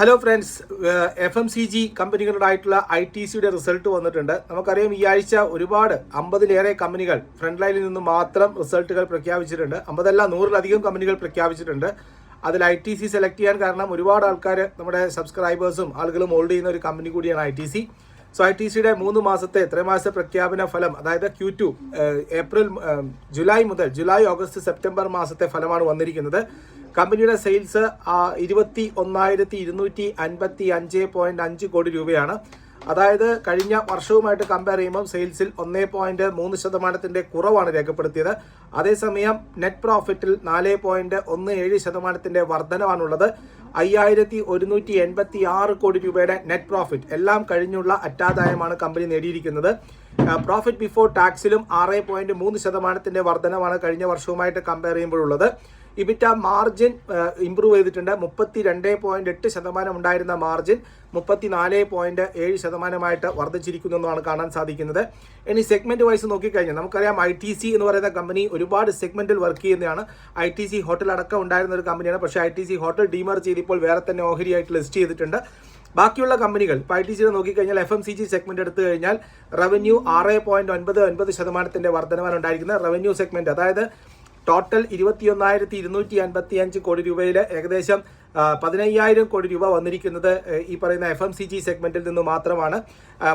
Hello friends F M C G കമ്പനികളുടായിട്ടുള്ള I T സിയുടെ result വന്നിട്ടുണ്ട്. നമുക്കറിയാം ഈ ആഴ്ച ഒരുപാട് അമ്പതിലേറെ കമ്പനികൾ ഫ്രണ്ട് ലൈനിൽ നിന്ന് മാത്രം റിസൾട്ടുകൾ പ്രഖ്യാപിച്ചിട്ടുണ്ട്. അമ്പതല്ല നൂറിലധികം കമ്പനികൾ പ്രഖ്യാപിച്ചിട്ടുണ്ട്. അതിൽ ഐ ടി സി സെലക്ട് ചെയ്യാൻ കാരണം ഒരുപാട് ആൾക്കാർ നമ്മുടെ സബ്സ്ക്രൈബേഴ്സും ആളുകളും ഹോൾഡ് ചെയ്യുന്ന ഒരു കമ്പനി കൂടിയാണ് I T C so I T സിയുടെ മൂന്ന് മാസത്തെ ത്രൈമാസ പ്രഖ്യാപന ഫലം അതായത് ക്യൂ ടു ഏപ്രിൽ ജൂലൈ മുതൽ ജൂലൈ ഓഗസ്റ്റ് സെപ്റ്റംബർ മാസത്തെ ഫലമാണ് വന്നിരിക്കുന്നത്. കമ്പനിയുടെ സെയിൽസ് ഇരുപത്തി ഒന്നായിരത്തി ഇരുന്നൂറ്റി അൻപത്തി അഞ്ച് പോയിന്റ് അഞ്ച് കോടി രൂപയാണ്. അതായത് കഴിഞ്ഞ വർഷവുമായിട്ട് കമ്പയർ ചെയ്യുമ്പോൾ സെയിൽസിൽ ഒന്നേ പോയിന്റ് മൂന്ന് ശതമാനത്തിന്റെ കുറവാണ് രേഖപ്പെടുത്തിയത്. അതേസമയം നെറ്റ് പ്രോഫിറ്റിൽ നാല് പോയിന്റ് ഒന്ന് ഏഴ് ശതമാനത്തിന്റെ വർധനവാണുള്ളത്. അയ്യായിരത്തി ഒരുന്നൂറ്റി എൺപത്തി ആറ് കോടി രൂപയുടെ നെറ്റ് പ്രോഫിറ്റ് എല്ലാം കഴിഞ്ഞുള്ള അറ്റാദായമാണ് കമ്പനി നേടിയിരിക്കുന്നത്. പ്രോഫിറ്റ് ബിഫോർ ടാക്സിലും ആറ് പോയിന്റ് മൂന്ന് ശതമാനത്തിന്റെ വർധനമാണ് കഴിഞ്ഞ വർഷവുമായിട്ട് കമ്പയർ ചെയ്യുമ്പോഴുള്ളത്. ഇബിറ്റ മാർജിൻ ഇംപ്രൂവ് ചെയ്തിട്ടുണ്ട്. മുപ്പത്തി രണ്ട് പോയിന്റ് എട്ട് ശതമാനം ഉണ്ടായിരുന്ന മാർജിൻ മുപ്പത്തി നാല് പോയിന്റ് ഏഴ് ശതമാനമായിട്ട് വർദ്ധിച്ചിരിക്കുന്നു എന്നാണ് കാണാൻ സാധിക്കുന്നത്. ഇനി സെഗ്മെന്റ് വൈസ് നോക്കിക്കഴിഞ്ഞാൽ നമുക്കറിയാം ഐ ടി സി എന്ന് പറയുന്ന കമ്പനി ഒരുപാട് സെഗ്മെന്റിൽ വർക്ക് ചെയ്യുന്നതാണ്. ഐ ടി സി ഹോട്ടൽ അടക്കം ഉണ്ടായിരുന്ന ഒരു കമ്പനിയാണ് പക്ഷേ I T C hotel demerge ചെയ്തിപ്പോൾ വേറെ തന്നെ ഓഹരിയായിട്ട് ലിസ്റ്റ് ചെയ്തിട്ടുണ്ട്. ബാക്കിയുള്ള കമ്പനികൾ ഇപ്പോൾ ഐ ടി സിയുടെ നോക്കിക്കഴിഞ്ഞാൽ F M C G segment എടുത്തു കഴിഞ്ഞാൽ റവന്യൂ ആറ് പോയിന്റ് ഒൻപത് ഒൻപത് ശതമാനത്തിന്റെ വർധനമാണ് ഉണ്ടായിരിക്കുന്നത്. റവന്യൂ സെഗ്മെന്റ് അതായത് ടോട്ടൽ ഇരുപത്തിയൊന്നായിരത്തി ഇരുന്നൂറ്റി അൻപത്തി അഞ്ച് കോടി രൂപയിൽ ഏകദേശം പതിനയ്യായിരം കോടി രൂപ വന്നിരിക്കുന്നത് ഈ പറയുന്ന എഫ് എം സി ജി സെഗ്മെന്റിൽ നിന്ന് മാത്രമാണ്.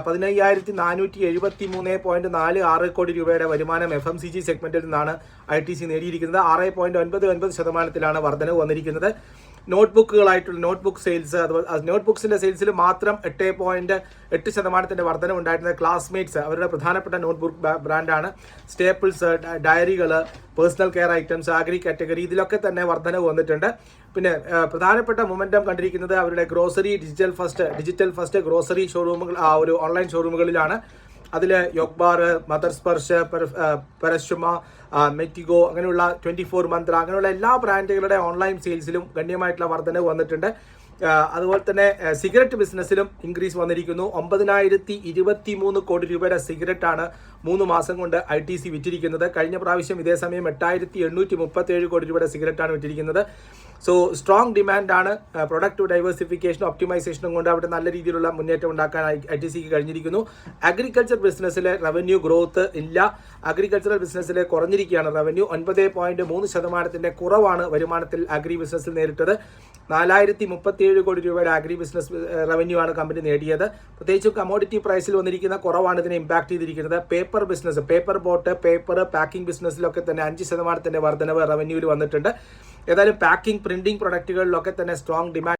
പതിനയ്യായിരത്തി നാനൂറ്റി എഴുപത്തി മൂന്ന് പോയിന്റ് നാല് ആറ് കോടി രൂപയുടെ വരുമാനം എഫ് എം സി ജി സെഗ്മെന്റിൽ നിന്നാണ് ഐ ടി സി നേടിയിരിക്കുന്നത്. ആറ് പോയിന്റ് ഒൻപത് ഒൻപത് ശതമാനത്തിലാണ് വർധനവ് വന്നിരിക്കുന്നത്. നോട്ട്ബുക്കുകളായിട്ടുള്ള നോട്ട്ബുക്ക് സെയിൽസ് അതുപോലെ നോട്ട്ബുക്സിന്റെ സെയിൽസിൽ മാത്രം എട്ട് പോയിന്റ് എട്ട് ശതമാനത്തിന്റെ വർധനം ഉണ്ടായിരുന്നത് ക്ലാസ്മേറ്റ്സ് അവരുടെ പ്രധാനപ്പെട്ട നോട്ട്ബുക്ക് ബ്രാൻഡാണ്. Staples ഡയറികൾ personal care items agri category ഇതിലൊക്കെ തന്നെ വർധനവ് വന്നിട്ടുണ്ട്. പിന്നെ പ്രധാനപ്പെട്ട മൊമെന്റം കണ്ടിരിക്കുന്നത് അവരുടെ grocery digital first digital first grocery ഷോറൂമുകൾ ആ ഒരു ഓൺലൈൻ ഷോറൂമുകളിലാണ് അതിൽ യോഗ്ബാർ മദർ സ്പർശ പെർ- പരശുമ മെറ്റിഗോ അങ്ങനെയുള്ള ട്വന്റി ഫോർ മന്ത്ര അങ്ങനെയുള്ള എല്ലാ ബ്രാൻഡുകളുടെ ഓൺലൈൻ സെയിൽസിലും ഗണ്യമായിട്ടുള്ള വർധനവ് വന്നിട്ടുണ്ട്. അതുപോലെ തന്നെ സിഗരറ്റ് ബിസിനസ്സിലും ഇൻക്രീസ് വന്നിരിക്കുന്നു. ഒമ്പതിനായിരത്തി ഇരുപത്തി മൂന്ന് കോടി രൂപയുടെ സിഗരറ്റാണ് മൂന്ന് മാസം കൊണ്ട് ഐ ടി സി വിറ്റിരിക്കുന്നത്. കഴിഞ്ഞ പ്രാവശ്യം ഇതേ സമയം എട്ടായിരത്തി എണ്ണൂറ്റി മുപ്പത്തി ഏഴ് കോടി രൂപയുടെ സിഗരറ്റാണ് വിറ്റിരിക്കുന്നത്. സോ സ്ട്രോങ് ഡിമാൻഡാണ് പ്രൊഡക്റ്റ് ഡൈവേഴ്സിഫിക്കേഷനും ഒപ്റ്റിമൈസേഷനും കൊണ്ട് അവിടെ നല്ല രീതിയിലുള്ള മുന്നേറ്റം ഉണ്ടാക്കാൻ ഐ ടി സിക്ക് കഴിഞ്ഞിരിക്കുന്നു. അഗ്രികൾച്ചർ ബിസിനസ്സിലെ റവന്യൂ ഗ്രോത്ത് ഇല്ല. അഗ്രികൾച്ചറൽ ബിസിനസ്സിലെ കുറഞ്ഞിരിക്കുകയാണ്. റവന്യൂ ഒൻപത് പോയിന്റ് മൂന്ന് ശതമാനത്തിന്റെ കുറവാണ് വരുമാനത്തിൽ അഗ്രി ബിസിനസ്സിൽ നേരിട്ടത്. നാലായിരത്തി മുപ്പത്തിയേഴ് കോടി രൂപയുടെ അഗ്രി ബിസിനസ് റവന്യൂ ആണ് കമ്പനി നേടിയത്. പ്രത്യേകിച്ച് കമോഡിറ്റി പ്രൈസിൽ വന്നിരിക്കുന്ന കുറവാണ് ഇതിനെ ഇമ്പാക്ട് ചെയ്തിരിക്കുന്നത്. Paper business paper board paper packing ബിസിനസ്സിലൊക്കെ തന്നെ അഞ്ച് ശതമാനത്തിന്റെ വർധനവ് റവന്യൂവിൽ വന്നിട്ടുണ്ട്. ഏതായാലും പാക്കിംഗ് പ്രിന്റിംഗ് പ്രൊഡക്റ്റുകളിലൊക്കെ തന്നെ സ്ട്രോങ് ഡിമാൻഡ്